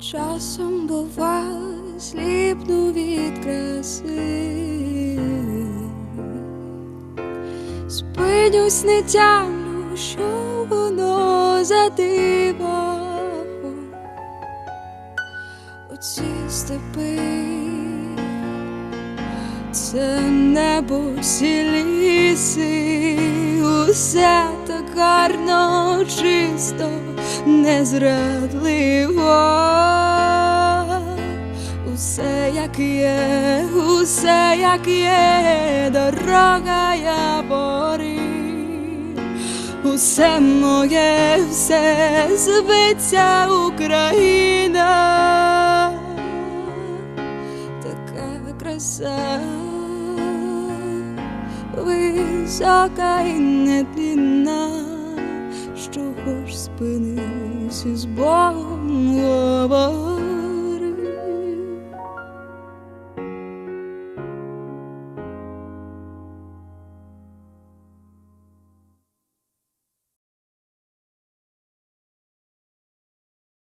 Часом буває сліпну від краси, спинюсь, не що воно за диво. Оці степи, це небо всі ліси, усе так гарно, чисто, незрадливо. Усе як є, усе як є, дорога я бори. Усе моє, все зветься Україна, така краса, висока і нетлінна, що ж спинись з Богом.